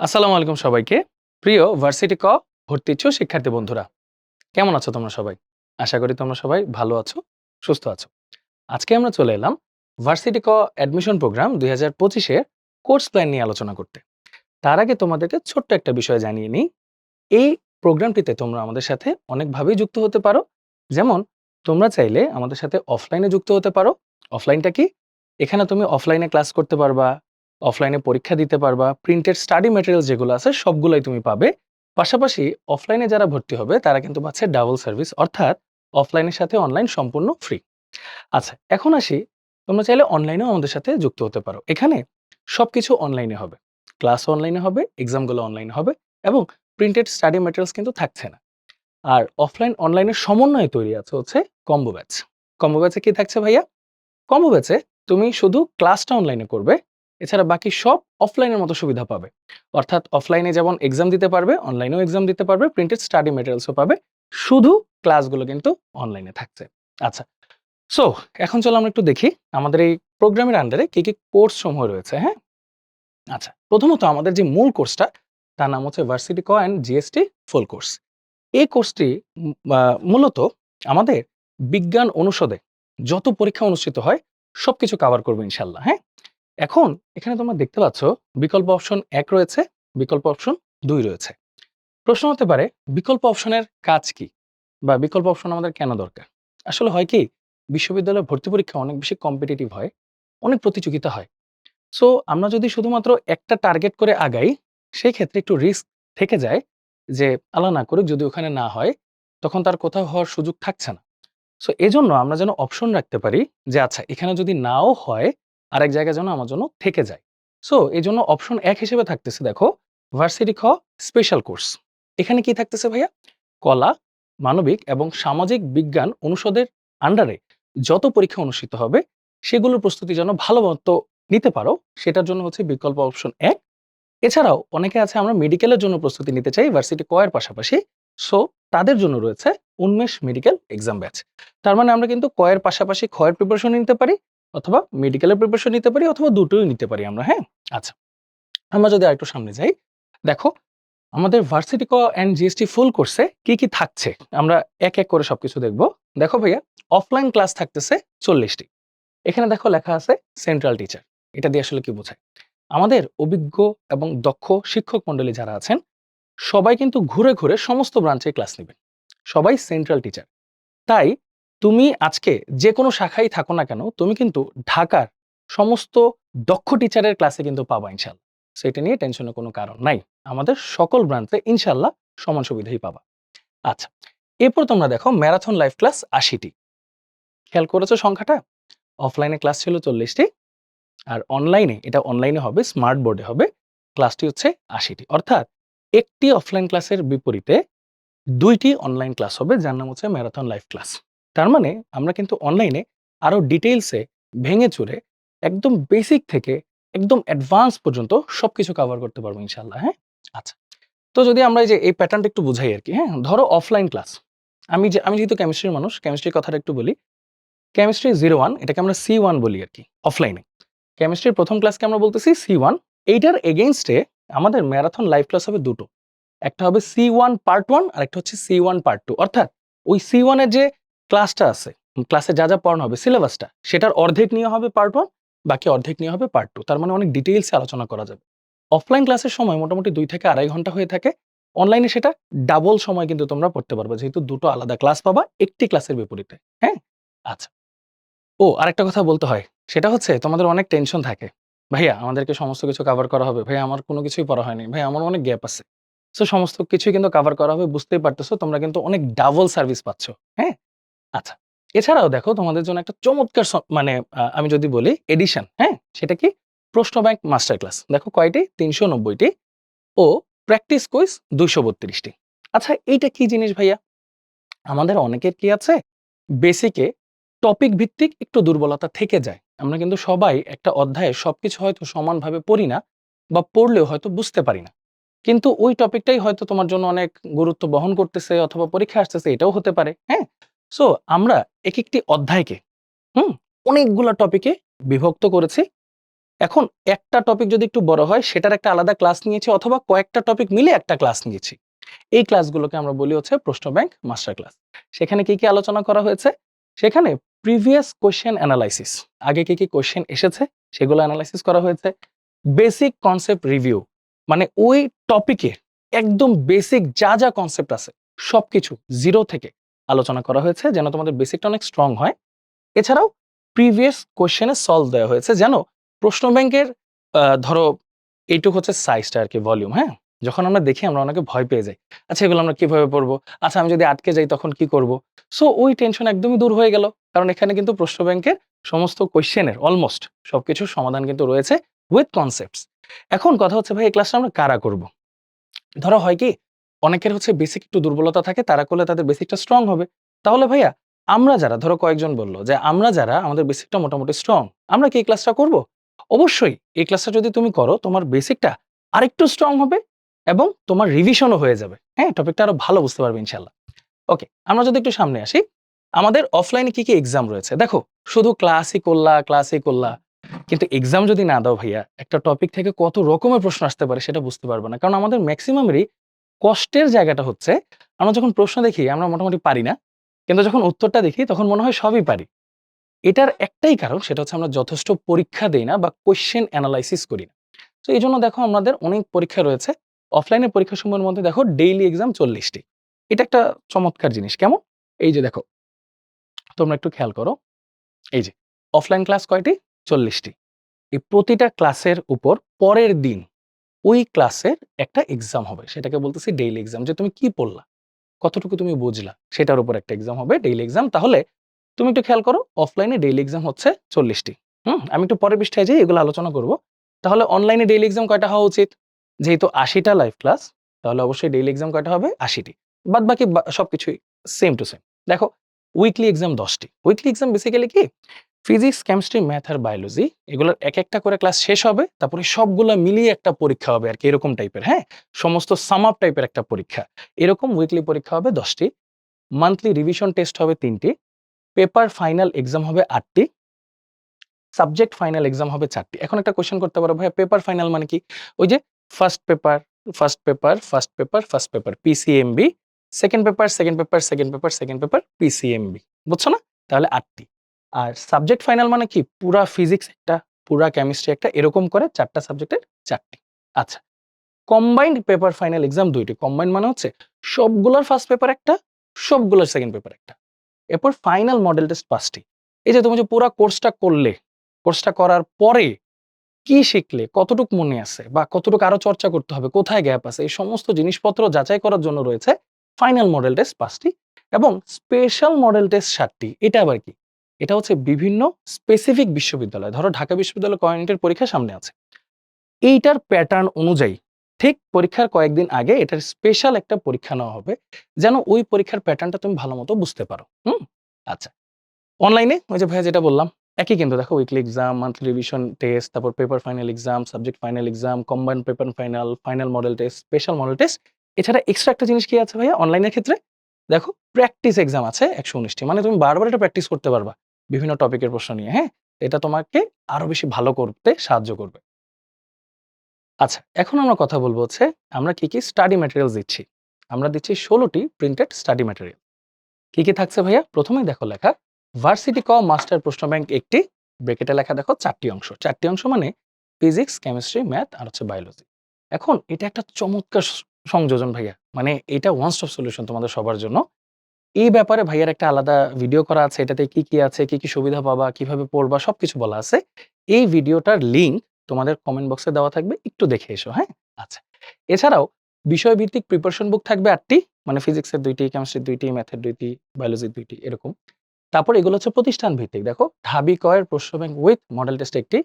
আসসালামু আলাইকুম সবাইকে। প্রিয় ভার্সিটি ক ভর্তি ইচ্ছুক শিক্ষার্থী বন্ধুরা, কেমন আছো তোমরা সবাই? আশা করি তোমরা সবাই ভালো আছো, সুস্থ আছো। আজকে আমরা চলে এলাম ভার্সিটি ক অ্যাডমিশন প্রোগ্রাম দুই হাজার পঁচিশের কোর্স প্ল্যান নিয়ে আলোচনা করতে। তার আগে তোমাদেরকে ছোট্ট একটা বিষয় জানিয়ে নিই। এই প্রোগ্রামটিতে তোমরা আমাদের সাথে অনেকভাবেই যুক্ত হতে পারো। যেমন, তোমরা চাইলে আমাদের সাথে অফলাইনে যুক্ত হতে পারো। অফলাইনটা কি? এখানে তুমি অফলাইনে ক্লাস করতে পারবা। অফলাইনে পরীক্ষা দিতে পারবা প্রিন্টেড স্টাডি ম্যাটেরিয়াল যেগুলো আছে সবগুলোই তুমি পাবে। পাশাপাশি অফলাইনে যারা ভর্তি হবে, তারা কিন্তু পাচ্ছে ডাবল সার্ভিস অর্থাৎ অফলাইনের সাথে অনলাইন সম্পূর্ণ ফ্রি আচ্ছা এখন আসি। তোমরা চাইলে অনলাইনেও আমাদের সাথে যুক্ত হতে পারো। এখানে সবকিছু অনলাইনে হবে। ক্লাস অনলাইনে হবে এক্সামগুলো অনলাইনে হবে এবং প্রিন্টেড স্টাডি ম্যাটেরিয়ালস কিন্তু থাকছে না। আর অফলাইন অনলাইনের সমন্বয়ে তৈরি আছে হচ্ছে কম্বো ব্যাচ কম্বো ব্যাচে কি থাকছে ভাইয়া? কম্বো ব্যাচে তুমি শুধু ক্লাসটা অনলাইনে করবে এছাড়া বাকি সব অফলাইনের মতো সুবিধা পাবে। অর্থাৎ অফলাইনে যেমন এক্সাম দিতে পারবে অনলাইনেও এক্সাম দিতে পারবে প্রিন্টেড স্টাডি মেটেরিয়ালসও পাবে। শুধু ক্লাসগুলো কিন্তু অনলাইনে থাকছে। আচ্ছা সো এখন চলো আমরা একটু দেখি আমাদের এই প্রোগ্রামের আন্ডারে কি কি কোর্স সমূহ রয়েছে হ্যাঁ? আচ্ছা প্রথমত আমাদের যে মূল কোর্সটা তার নাম হচ্ছে ভার্সিটি ক অ্যান্ড জিএসটি ফুল কোর্স এই কোর্সটি মূলত আমাদের বিজ্ঞান অনুষদে যত পরীক্ষা অনুষ্ঠিত হয়, সবকিছু কভার করবে ইনশাল্লাহ হ্যাঁ? এখন এখানে তোমরা দেখতে পাচ্ছ বিকল্প অপশন এক রয়েছে, বিকল্প অপশন দুই রয়েছে। প্রশ্ন হতে পারে, বিকল্প অপশনের কাজ কি? বা বিকল্প অপশন আমাদের কেন দরকার? আসলে হয় কি, বিশ্ববিদ্যালয়ে ভর্তি পরীক্ষা অনেক বেশি কম্পিটিটিভ হয়, অনেক প্রতিযোগিতা হয়। সো আমরা যদি শুধুমাত্র একটা টার্গেট করে আগাই, সেই ক্ষেত্রে একটু রিস্ক থেকে যায় যে আলা না করুক যদি ওখানে না হয়, তখন তার কোথাও হওয়ার সুযোগ থাকছে না। সো এজন্য আমরা যেন অপশন রাখতে পারি যে আচ্ছা এখানে যদি নাও হয় আরেক জায়গায় যেন আমার জন্য থেকে যায়। সো এই জন্য অপশন এক হিসেবে থাকতেছে দেখো ভার্সিটি খ স্পেশাল কোর্স এখানে কি থাকতেছে ভাইয়া? কলা, মানবিক এবং সামাজিক বিজ্ঞান অনুষদের আন্ডারে যত পরীক্ষা অনুষ্ঠিত হবে, সেগুলোর প্রস্তুতি যেন ভালো মতো নিতে পারো, সেটার জন্য হচ্ছে বিকল্প অপশন এক। এছাড়াও অনেকে আছে আমরা মেডিকেলের জন্য প্রস্তুতি নিতে চাই ভার্সিটি কয়ের পাশাপাশি। সো তাদের জন্য রয়েছে উন্মেষ মেডিকেল এক্সাম ব্যাচ তার মানে আমরা কিন্তু কয়ের পাশাপাশি ক্ষয়ের প্রিপারেশন নিতে পারি অথবা মেডিকেলের প্রিপারেশন নিতে পারি অথবা দুটোই নিতে পারি আমরা হ্যাঁ? আচ্ছা আমরা যদি আরেকটু সামনে যাই, দেখো, আমাদের ভার্সিটি ক অ্যান্ড জিএসটি ফুল কোর্সে কি কি থাকছে? আমরা এক এক করে সবকিছু দেখব। দেখো ভাইয়া অফলাইন ক্লাস থাকতেছে চল্লিশটি। এখানে দেখো লেখা আছে সেন্ট্রাল টিচার এটা দিয়ে আসলে কি বোঝায়? আমাদের অভিজ্ঞ এবং দক্ষ শিক্ষক মণ্ডলী যারা আছেন, সবাই কিন্তু ঘুরে ঘুরে সমস্ত ব্রাঞ্চে ক্লাস নেবেন। সবাই সেন্ট্রাল টিচার তাই তুমি আজকে যে কোনো শাখায় থাকো না কেন, তুমি কিন্তু ঢাকার সমস্ত দক্ষ টিচারের ক্লাসে কিন্তু পাবা ইনশাল্লাহ সেটা নিয়ে টেনশনের কোনো কারণ নাই। আমাদের সকল ব্রাঞ্চে ইনশাল্লাহ সমান সুবিধাই পাবা। আচ্ছা এরপর তোমরা দেখো ম্যারাথন লাইভ ক্লাস আশিটি। খেয়াল করেছ সংখ্যাটা? অফলাইনে ক্লাস ছিল চল্লিশটি আর অনলাইনে এটা অনলাইনে হবে স্মার্ট বোর্ডে হবে ক্লাসটি হচ্ছে আশিটি। অর্থাৎ একটি অফলাইন ক্লাসের বিপরীতে দুইটি অনলাইন ক্লাস হবে, যার নাম হচ্ছে ম্যারাথন লাইভ ক্লাস তার মানে আমরা কিন্তু অনলাইনে আরও ডিটেইলসে ভেঙে চুরে একদম বেসিক থেকে একদম অ্যাডভান্স পর্যন্ত সবকিছু কভার করতে পারব ইনশাল্লাহ হ্যাঁ? আচ্ছা তো যদি আমরা এই যে এই প্যাটার্নটা একটু বুঝাই আর কি হ্যাঁ? ধরো অফলাইন ক্লাস আমি যে, আমি যেহেতু কেমিস্ট্রির মানুষ কেমিস্ট্রির কথাটা একটু বলি কেমিস্ট্রি জিরো ওয়ান এটাকে আমরা সি ওয়ান বলি আর কি অফলাইনে কেমিস্ট্রির প্রথম ক্লাসকে আমরা বলতেছি সি ওয়ান এইটার এগেনস্টে আমাদের ম্যারাথন লাইভ ক্লাস হবে দুটো। একটা হবে সি ওয়ান পার্ট ওয়ান আর একটা হচ্ছে সি ওয়ান পার্ট টু অর্থাৎ ওই সি ওয়ানের যে ক্লাসটা আছে। ক্লাসে যা যা পড়ানো হবে, সিলেবাসটা, সেটার অর্ধেক নিয়ে হবে পার্ট ওয়ান বাকি অর্ধেক নিয়ে হবে পার্ট টু তার মানে অনেক ডিটেইলসে আলোচনা করা যাবে। অফলাইন ক্লাসের সময় মোটামুটি দুই থেকে আড়াই ঘণ্টা হয়ে থাকে। অনলাইনে সেটা ডাবল সময় কিন্তু তোমরা পড়তে পারবে, যেহেতু দুটো আলাদা ক্লাস পাবা একটি ক্লাসের বিপরীতে হ্যাঁ? আচ্ছা। ও, আরেকটা কথা বলতে হয়, সেটা হচ্ছে তোমাদের অনেক টেনশন থাকে। ভাইয়া, আমাদেরকে সমস্ত কিছু কভার করা হবে। ভাইয়া, আমার কোনো কিছুই পড়া হয়নি। ভাই আমার অনেক গ্যাপ আছে। সো সমস্ত কিছুই কিন্তু কভার করা হবে, বুঝতেই পারতেছো, তোমরা কিন্তু অনেক ডাবল সার্ভিস পাচ্ছ হ্যাঁ? আচ্ছা এছাড়াও দেখো তোমাদের জন্য একটা চমৎকার মানে আমি যদি বলি এডিশন হ্যাঁ? সেটা কি? প্রশ্ন ব্যাংক মাস্টার ক্লাস দেখো কয়টি? তিনশো নব্বইটি। ও প্র্যাকটিস কুইজ দুইশো বত্রিশটি। আচ্ছা এইটা কি জিনিস ভাইয়া? আমাদের অনেকের কি আছে? বেসিকে টপিক ভিত্তিক একটু দুর্বলতা থেকে যায়। আমরা কিন্তু সবাই একটা অধ্যায়ে সবকিছু হয়তো সমানভাবে পড়ি না বা পড়লেও হয়তো বুঝতে পারি না। কিন্তু ওই টপিকটাই হয়তো তোমার জন্য অনেক গুরুত্ব বহন করতেছে অথবা পরীক্ষা আসতেছে, এটাও হতে পারে হ্যাঁ? সো আমরা এক একটি অধ্যায়কে, হুম, অনেকগুলো টপিকে বিভক্ত করেছি। এখন একটা টপিক যদি একটু বড় হয়, সেটার একটা আলাদা ক্লাস নিয়েছি অথবা কয়েকটা টপিক মিলে একটা ক্লাস নিয়েছি। এই ক্লাসগুলোকে আমরা বলি হচ্ছে প্রশ্ন ব্যাংক মাস্টার ক্লাস সেখানে কি কি আলোচনা করা হয়েছে? সেখানে প্রিভিয়াস কোশ্চেন অ্যানালাইসিস আগে কি কি কোশ্চেন এসেছে, সেগুলো অ্যানালাইসিস করা হয়েছে। বেসিক কনসেপ্ট রিভিউ মানে ওই টপিকে একদম বেসিক যা যা কনসেপ্ট আছে, সবকিছু জিরো থেকে। আলোচনা করা হয়েছে যেন তোমাদের বেসিকটা অনেক স্ট্রং হয়। এছাড়াও প্রিভিয়াস কোশ্চেনে সলভ দেওয়া হয়েছে যেন প্রশ্ন ব্যাংকের ধরো এইটুক হচ্ছে সাইজটা আর কি ভলিউম হ্যাঁ? যখন আমরা দেখি আমরা অনেকে ভয় পেয়ে যাই। আচ্ছা এগুলো আমরা কীভাবে পড়ব? আচ্ছা আমি যদি আটকে যাই তখন কি করব? সো ওই টেনশন একদমই দূর হয়ে গেল। কারণ এখানে কিন্তু প্রশ্ন ব্যাংকের সমস্ত কোয়েশ্চেনের অলমোস্ট সবকিছুর সমাধান কিন্তু রয়েছে উইথ কনসেপ্টস এখন কথা হচ্ছে ভাই, এই ক্লাসটা আমরা কারা করব? ধরো হয় কি অনেকের হচ্ছে বেসিক একটু দুর্বলতা থাকে, তারা করলে তাদের বেসিকটা স্ট্রং হবে। তাহলে ভাইয়া, আমরা যারা, ধরো কয়েকজন বলল যে, আমরা যারা, আমাদের বেসিকটা মোটামুটি স্ট্রং আমরা কি এই ক্লাসটা করব? অবশ্যই এই ক্লাসটা যদি তুমি করো, তোমার বেসিকটা আরেকটু স্ট্রং হবে এবং তোমার রিভিশনও হয়ে যাবে। হ্যাঁ টপিকটা আরও ভালো বুঝতে পারবে ইনশাল্লাহ ওকে আমরা যদি একটু সামনে আসি, আমাদের অফলাইনে কি কি এক্সাম রয়েছে? দেখো, শুধু ক্লাসই করলা ক্লাসই করলা, কিন্তু এক্সাম যদি না দাও ভাইয়া, একটা টপিক থেকে কত রকমের প্রশ্ন আসতে পারে সেটা বুঝতে পারবে না। কারণ আমাদের ম্যাক্সিমামেরই কষ্টের জায়গাটা হচ্ছে, আমরা যখন প্রশ্ন দেখি, আমরা মোটামুটি পারি না। কিন্তু যখন উত্তরটা দেখি, তখন মনে হয় সবই পারি। এটার একটাই কারণ, সেটা হচ্ছে আমরা যথেষ্ট পরীক্ষা দেই না বা কোয়েশ্চেন অ্যানালাইসিস করি না। তো এই জন্য দেখো আমাদের অনেক পরীক্ষা রয়েছে। অফলাইনের পরীক্ষা সময়ের মধ্যে দেখো ডেইলি এক্সাম চল্লিশটি। এটা একটা চমৎকার জিনিস। কেমন? এই যে দেখো। তোমরা একটু খেয়াল করো। এই যে অফলাইন ক্লাস কয়টি? চল্লিশটি। এই প্রতিটা ক্লাসের উপর পরের দিন ওই ক্লাসের একটা এক্সাম হবে। সেটাকে বলতেছি ডেইলি এক্সাম যে তুমি কি পড়লা? কতটুকু তুমি বুঝলা? সেটার উপর একটা এক্সাম হবে ডেইলি এক্সাম তাহলে তুমি একটু খেয়াল করো অফলাইনে ডেইলি এক্সাম হচ্ছে চল্লিশটি। হুম? আমি একটু পরের পৃষ্ঠায় যাই এগুলো আলোচনা করব। তাহলে অনলাইনে ডেইলি এক্সাম কয়টা হওয়া উচিত? যেহেতু আশিটা লাইভ ক্লাস তাহলে অবশ্যই ডেইলি এক্সাম কয়টা হবে? আশিটি। বাদ বাকি বা- সবকিছুই সেম টু সেম দেখো উইকলি এক্সাম দশটি। উইকলি এক্সাম বেসিক্যালি কি? ফিজিক্স কেমিস্ট্রি ম্যাথ আর বায়োলজি এগুলোর এক একটা করে ক্লাস শেষ হবে, তারপরে সবগুলো মিলিয়ে একটা পরীক্ষা হবে আর কি, এরকম টাইপের হ্যাঁ? সমস্ত সাম আপ টাইপের একটা পরীক্ষা। এরকম উইকলি পরীক্ষা হবে দশটি মান্থলি রিভিশন টেস্ট হবে তিনটি পেপার ফাইনাল এক্সাম হবে আটটি সাবজেক্ট ফাইনাল এক্সাম হবে চারটি। এখন একটা কোশ্চেন করতে পারো ভাইয়া পেপার ফাইনাল মানে কি? ওই যে first paper first paper first paper first paper PCMB second paper second paper second paper second paper PCMB বুঝছ না? তাহলে আটটি। আর সাবজেক্ট ফাইনাল মানে কি? পুরা ফিজিক্স একটা, পুরা কেমিস্ট্রি একটা, এরকম করে চারটা সাবজেক্টের চারটি। আচ্ছা কম্বাইন্ড পেপার ফাইনাল এক্সাম দুইটি। কম্বাইন্ড মানে হচ্ছে সবগুলোর ফার্স্ট পেপার একটা, সবগুলোর সেকেন্ড পেপার একটা। এরপর ফাইনাল মডেল টেস্ট পাঁচটি। এই যে তুমি যে পুরো কোর্সটা করলে কোর্সটা করার পরে কি শিখলে, কতটুক মনে আছে বা কতটুকু আরও চর্চা করতে হবে, কোথায় গ্যাপ আছে, এই সমস্ত জিনিসপত্র যাচাই করার জন্য রয়েছে ফাইনাল মডেল টেস্ট পাঁচটি এবং স্পেশাল মডেল টেস্ট সাতটি। এটা আবার কি? এটা হচ্ছে বিভিন্ন স্পেসিফিক বিশ্ববিদ্যালয়। ধরো ঢাকা বিশ্ববিদ্যালয় কয়েন্টের পরীক্ষা সামনে আছে। এইটার প্যাটার্ন অনুযায়ী ঠিক পরীক্ষার কয়েকদিন আগে এটার স্পেশাল একটা পরীক্ষা নেওয়া হবে, যেন ওই পরীক্ষার প্যাটার্নটা তুমি ভালো মতো বুঝতে পারো। হুম? আচ্ছা। অনলাইনে ওই যে ভাইয়া যেটা বললাম, একই কিন্তু দেখো weekly exam monthly revision test তারপর paper final exam subject final exam combined paper final final model test special model test এছাড়া এক্সট্রা একটা জিনিস কি আছে ভাইয়া? অনলাইনের ক্ষেত্রে দেখো প্র্যাকটিস এক্সাম আছে একশো উনিশটি। মানে তুমি বারবার এটা প্র্যাকটিস করতে পারবা। বিভিন্ন টপিকের প্রশ্ন নিয়ে হ্যাঁ? এটা তোমাকে আরও বেশি ভালো করতে সাহায্য করবে। আচ্ছা এখন আমরা কথা বলব হচ্ছে, আমরা কি কি স্টাডি ম্যাটেরিয়ালস দিচ্ছি? আমরা দিচ্ছি ষোলোটি প্রিন্টেড স্টাডি ম্যাটেরিয়াল কি কি থাকছে ভাইয়া? প্রথমেই দেখো লেখা ভার্সিটি ক মাস্টার প্রশ্ন ব্যাংক একটি ব্রেকেটে লেখা দেখো চারটি অংশ। চারটি অংশ মানে ফিজিক্স কেমিস্ট্রি ম্যাথ আর হচ্ছে বায়োলজি এখন এটা একটা চমৎকার সংযোজন ভাইয়া। মানে এটা ওয়ান স্টপ সলিউশন তোমাদের সবার জন্য। এই ব্যাপারে ভাইয়ার একটা আলাদা ভিডিও করা আছে, এটাতে কি কি আছে, কি কি সুবিধা পাবা, কীভাবে পড়বা, সবকিছু বলা আছে। এই ভিডিওটার লিংক তোমাদের কমেন্ট বক্সে দেওয়া থাকবে, একটু দেখে এসো হ্যাঁ? আচ্ছা এছাড়াও বিষয়ভিত্তিক প্রিপারেশন বুক থাকবে আটটি মানে ফিজিক্সের দুইটি কেমিস্ট্রির দুইটি ম্যাথের দুইটি বায়োলজির দুইটি, এরকম। তারপর এগুলো হচ্ছে প্রতিষ্ঠান ভিত্তিক, দেখো ঢাবি কয়ের প্রশ্ন ব্যাংক উইথ মডেল টেস্ট একটি,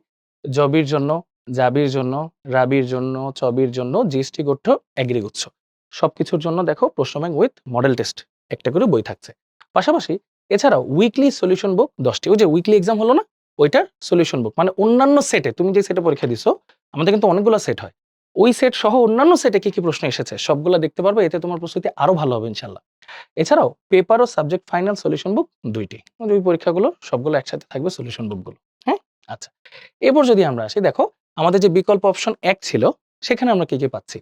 জবির জন্য, জাবির জন্য, রাবির জন্য, চবির জন্য, জিএসটি গঠ্য অ্যাগ্রিগুচ্ছ সবকিছুর জন্য দেখো প্রশ্ন ব্যাংক উইথ মডেল টেস্ট একটা করে বই থাকছে। পাশাপাশি এছাড়াও উইকলি সলিউশন বুক দশটি, ওই যে উইকলি এক্সাম হলো না, ওইটার সলিউশন বুক মানে অন্যান্য সেটে তুমি যে সেটে পরীক্ষা দিছো, আমাদের কিন্তু অনেকগুলো সেট হয়। ওই সেট সহ অন্যান্য সেটে কি কি প্রশ্ন এসেছে, সবগুলো দেখতে পারবে, এতে তোমার প্রস্তুতি আরও ভালো হবে ইনশাল্লাহ এছাড়াও পেপার ও সাবজেক্ট ফাইনাল সলিউশন বুক দুইটি দুই পরীক্ষাগুলো, সবগুলো একসাথে থাকবে সলিউশন বুকগুলো হ্যাঁ? আচ্ছা এরপর যদি আমরা আসি, দেখো, আমাদের যে বিকল্প অপশন এক ছিল, সেখানে আমরা কি কি পাচ্ছি?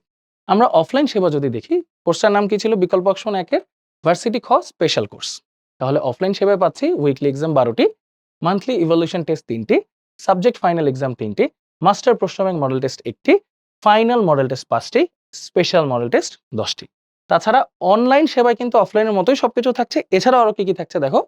আমরা অফলাইন সেবা যদি দেখি কোর্সটার নাম কি ছিল? বিকল্প অপশন একের ভার্সিটি খ স্পেশাল কোর্স তাহলে অফলাইন সেবায় পাচ্ছি উইকলি এক্সাম বারোটি মান্থলি ইভলিউশন টেস্ট তিনটি সাবজেক্ট ফাইনাল এক্সাম তিনটি মাস্টার প্রশ্ন ব্যাংক মডেল টেস্ট একটি ফাইনাল মডেল টেস্ট পাঁচটি স্পেশাল মডেল টেস্ট দশটি। তাছাড়া অনলাইন সেবায় কিন্তু অফলাইনের মতোই সবকিছু থাকছে। এছাড়াও আরও কি কি থাকছে দেখো?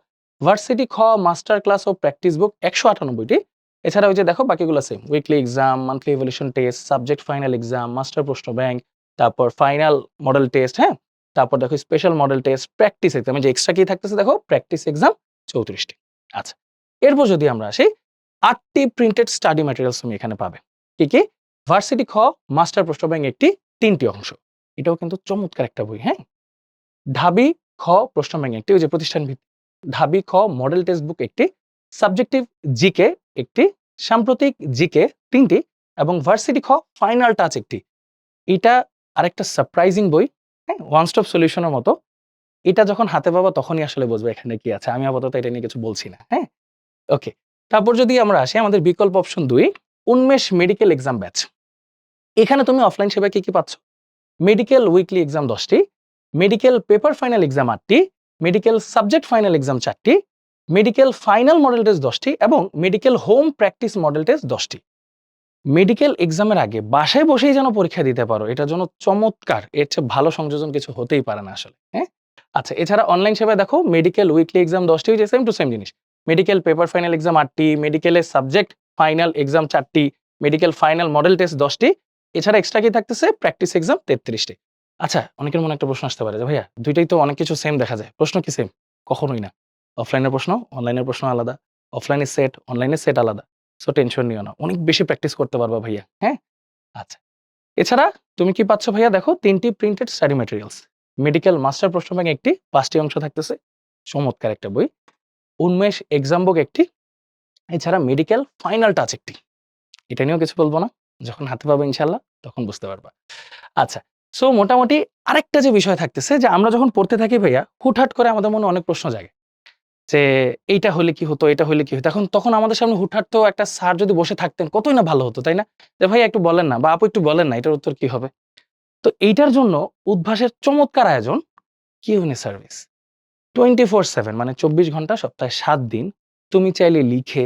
ভার্সিটি খ মাস্টার ক্লাস ও প্র্যাকটিস বুক একশো আটানব্বইটি। এছাড়া ওই যে দেখো বাকিগুলো same weekly exam monthly evaluation test subject final exam master প্রশ্ন ব্যাংক তারপর ফাইনাল মডেল টেস্ট হ্যাঁ? তারপর দেখো special model test practice exam যে এক্সট্রা কি থাকতেছে দেখো? প্র্যাকটিস এক্সাম চৌত্রিশটি। আচ্ছা এরপর যদি আমরা আসি, আটটি প্রিন্টেড স্টাডি ম্যাটেরিয়ালস তুমি এখানে পাবে। কি কি? ভার্সিটি খ মাস্টার প্রশ্ন ব্যাংক একটি, তিনটি অংশ। এটাও কিন্তু চমৎকার একটা বই হ্যাঁ? ঢাবি খ প্রশ্ন ব্যাংক একটি, ওই যে প্রতিষ্ঠান ভিত্তিক। ঢাবি খ মডেল টেক্সট বুক একটি সাবজেক্টিভ জিকে একটি, সাম্প্রতিক জিকে তিনটি, এবং ভার্সিটি খ ফাইনাল টাচ একটি। এটা আরেকটা সারপ্রাইজিং বই ওয়ান স্টপ সলিউশনের মতো। এটা যখন হাতে পাবো তখনই আসলে বুঝব এখানে কি আছে। আমি আপাতত এটা নিয়ে কিছু বলছি না হ্যাঁ? ওকে তারপর যদি আমরা আসি আমাদের বিকল্প অপশন দুই, উন্মেষ মেডিকেল এক্সাম ব্যাচ এখানে তুমি অফলাইন সেবায় কি কি পাচ্ছ? মেডিকেল উইকলি এক্সাম দশটি মেডিকেল পেপার ফাইনাল এক্সাম আটটি মেডিকেল সাবজেক্ট ফাইনাল এক্সাম চারটি মেডিকেল ফাইনাল মডেল টেস্ট দশটি এবং medical home practice model test দশটি। মেডিকেল এক্সামের আগে বাসায় বসেই যেন পরীক্ষা দিতে পারো এটা যেন চমৎকার। এর চেয়ে ভালো সংযোজন কিছু হতেই পারে না আসলে হ্যাঁ? আচ্ছা এছাড়া অনলাইন সেবায় দেখো মেডিকেল উইকলি এক্সাম দশটি যে সেম টু সেম জিনিস। মেডিকেল পেপার ফাইনাল এক্সাম আটটি মেডিকেলের সাবজেক্ট ফাইনাল এক্সাম চারটি মেডিকেল ফাইনাল মডেল টেস্ট দশটি। এছাড়া এক্সট্রা কি থাকতেছে? প্র্যাকটিস এক্সাম তেত্রিশটি। আচ্ছা অনেকের মনে একটা প্রশ্ন আসতে পারে যে, ভাইয়া, দুইটাই তো অনেক কিছু সেম দেখা যায়। প্রশ্ন কি সেম কখনোই না। অফলাইনের প্রশ্ন অনলাইনের প্রশ্ন আলাদা। অফলাইনের সেট অনলাইনের সেট আলাদা। সো টেনশন নিও না। অনেক বেশি প্র্যাকটিস করতে পারবা ভাইয়া। হ্যাঁ? আচ্ছা। এছাড়া তুমি কি পাচ্ছ ভাইয়া? দেখো, তিনটি printed study materials medical master প্রশ্ন ব্যাংক একটি, পাঁচটি অংশ থাকতেছে। চমৎকার একটা বই। উন্মেষ এক্সাম বুক একটি। এছাড়া মেডিকেল ফাইনাল টাচ একটি। এটা নিয়েও কিছু বলব না। যখন হাতে পাবো ইনশাল্লাহ তখন বুঝতে পারবা। আচ্ছা সো মোটামুটি আরেকটা যে বিষয় থাকতেছে যে আমরা যখন পড়তে থাকি ভাইয়া, হুটহাট করে আমাদের মনে অনেক প্রশ্ন জাগে। যে এইটা হলে কি হতো এটা হলে কি হতো এখন তখন আমাদের সামনে হুটহাট তো একটা স্যার যদি বসে থাকতেন, কতই না ভালো হতো, তাই না? যে ভাই একটু বলেন না বা আপু একটু বলেন না, এটার উত্তর কি হবে? তো এইটার জন্য উদ্ভাসের চমৎকার আয়োজন কিউনি সার্ভিস টোয়েন্টি ফোর সেভেন মানে চব্বিশ ঘণ্টা সপ্তাহে সাত দিন তুমি চাইলে লিখে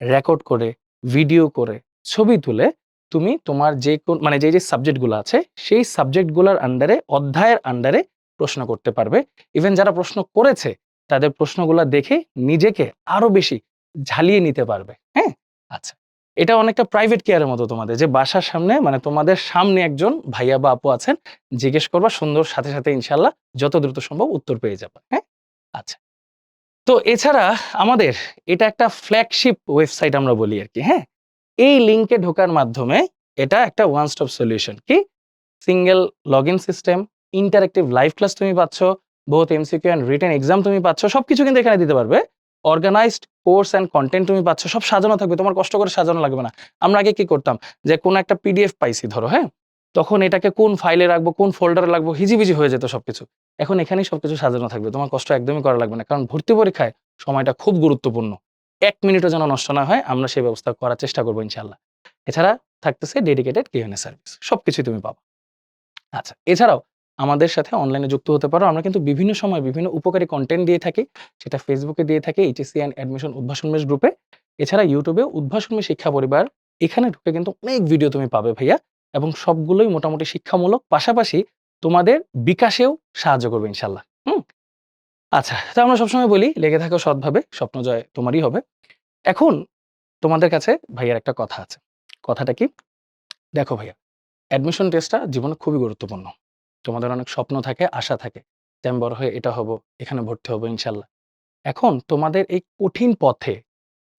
রেকর্ড করে ভিডিও করে ছবি তুলে তুমি তোমার যে কোন মানে যে যে সাবজেক্টগুলো আছে, সেই সাবজেক্টগুলোর আন্ডারে অধ্যায়ের আন্ডারে প্রশ্ন করতে পারবে। ইভেন যারা প্রশ্ন করেছে তাদের প্রশ্নগুলো দেখে নিজেকে আরও বেশি ঝালিয়ে নিতে পারবে হ্যাঁ? আচ্ছা এটা অনেকটা প্রাইভেট কেয়ারের মতো তোমাদের, যে বাসার সামনে মানে তোমাদের সামনে একজন ভাইয়া বা আপু আছেন, জিজ্ঞেস করবা, সুন্দর, সাথে সাথে ইনশাল্লাহ যত দ্রুত সম্ভব উত্তর পেয়ে যাবে হ্যাঁ? আচ্ছা তো এছাড়া আমাদের এটা একটা ফ্ল্যাগশিপ ওয়েবসাইট আমরা বলি আর কি হ্যাঁ? এই লিঙ্কে ঢোকার মাধ্যমে এটা একটা ওয়ান স্টপ সলিউশন কি? Single log in system interactive live class তুমি পাচ্ছ বহুত এমসিকিউ অ্যান্ড রিটেন এক্সাম তুমি পাচ্ছ, সবকিছু কিন্তু এখানে দিতে পারবে। অর্গানাইজড কোর্স অ্যান্ড কন্টেন্ট তুমি পাচ্ছ, সব সাজানো থাকবে, তোমার কষ্ট করে সাজানো লাগবে না। আমরা আগে কি করতাম, যে কোন একটা পিডিএফ পাইছি ধরো হ্যাঁ? তখন এটাকে কোন ফাইলে রাখব, কোন ফোল্ডারে রাখব, হিজিবিজি হয়ে যেত সবকিছু। এখন এখানেই সবকিছু সাজানো থাকবে, তোমার কষ্ট একদমই করা লাগবে না। কারণ ভর্তি পরীক্ষায় সময়টা খুব গুরুত্বপূর্ণ। এক মিনিটও যেন নষ্ট না হয়, আমরা সেই ব্যবস্থা করার চেষ্টা করব ইনশাল্লাহ এছাড়া থাকতেছে ডেডিকেটেড কিউএনএ সার্ভিস সবকিছুই তুমি পাবা। আচ্ছা এছাড়াও আমাদের সাথে অনলাইনে যুক্ত হতে পারো। আমরা কিন্তু বিভিন্ন সময় বিভিন্ন উপকারী কন্টেন্ট দিয়ে থাকি। সেটা ফেসবুকে দিয়ে থাকি এইচএসসি অ্যান্ড অ্যাডমিশন উদ্ভাসন মেশ গ্রুপে এছাড়া ইউটিউবে উদ্ভাসন শিক্ষা পরিবার। এখানে ঢুকে কিন্তু অনেক ভিডিও তুমি পাবে ভাইয়া। এবং সবগুলোই মোটামুটি শিক্ষামূলক। পাশাপাশি তোমাদের বিকাশেও সাহায্য করবে ইনশাল্লাহ হুম? আচ্ছা তো আমরা সবসময় বলি, লেগে থাকো সৎভাবে, স্বপ্ন জয় তোমারই হবে। এখন তোমাদের কাছে ভাইয়ার একটা কথা আছে। কথাটা কি? দেখো ভাইয়া অ্যাডমিশন টেস্টটা জীবনে খুবই গুরুত্বপূর্ণ। তোমাদের অনেক স্বপ্ন থাকে, আশা থাকে যে আমি বড় হয়ে এটা হব, এখানে ভর্তি হব ইনশাল্লাহ। এখন তোমাদের এই কঠিন পথে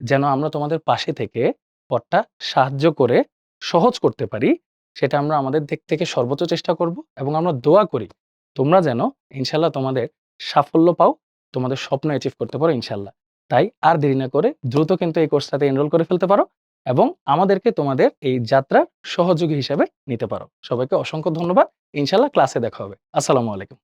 যেন আমরা তোমাদের পাশে থেকে পথটা সাহায্য করে সহজ করতে পারি, সেটা আমরা আমাদের দিক থেকে সর্বোচ্চ চেষ্টা করব এবং আমরা দোয়া করি, তোমরা যেন ইনশাল্লাহ তোমাদের সাফল্য পাও, তোমাদের স্বপ্ন অ্যাচিভ করতে পারো ইনশাল্লাহ। তাই আর দেরি না করে দ্রুত কিন্তু এই কোর্সটাতে এনরোল করে ফেলতে পারো। এবং আমাদেরকে তোমাদের এই যাত্রার সহযোগী হিসাবে নিতে পারো। সবাইকে অসংখ্য ধন্যবাদ। ইনশাল্লাহ ক্লাসে দেখা হবে। আসসালামু আলাইকুম।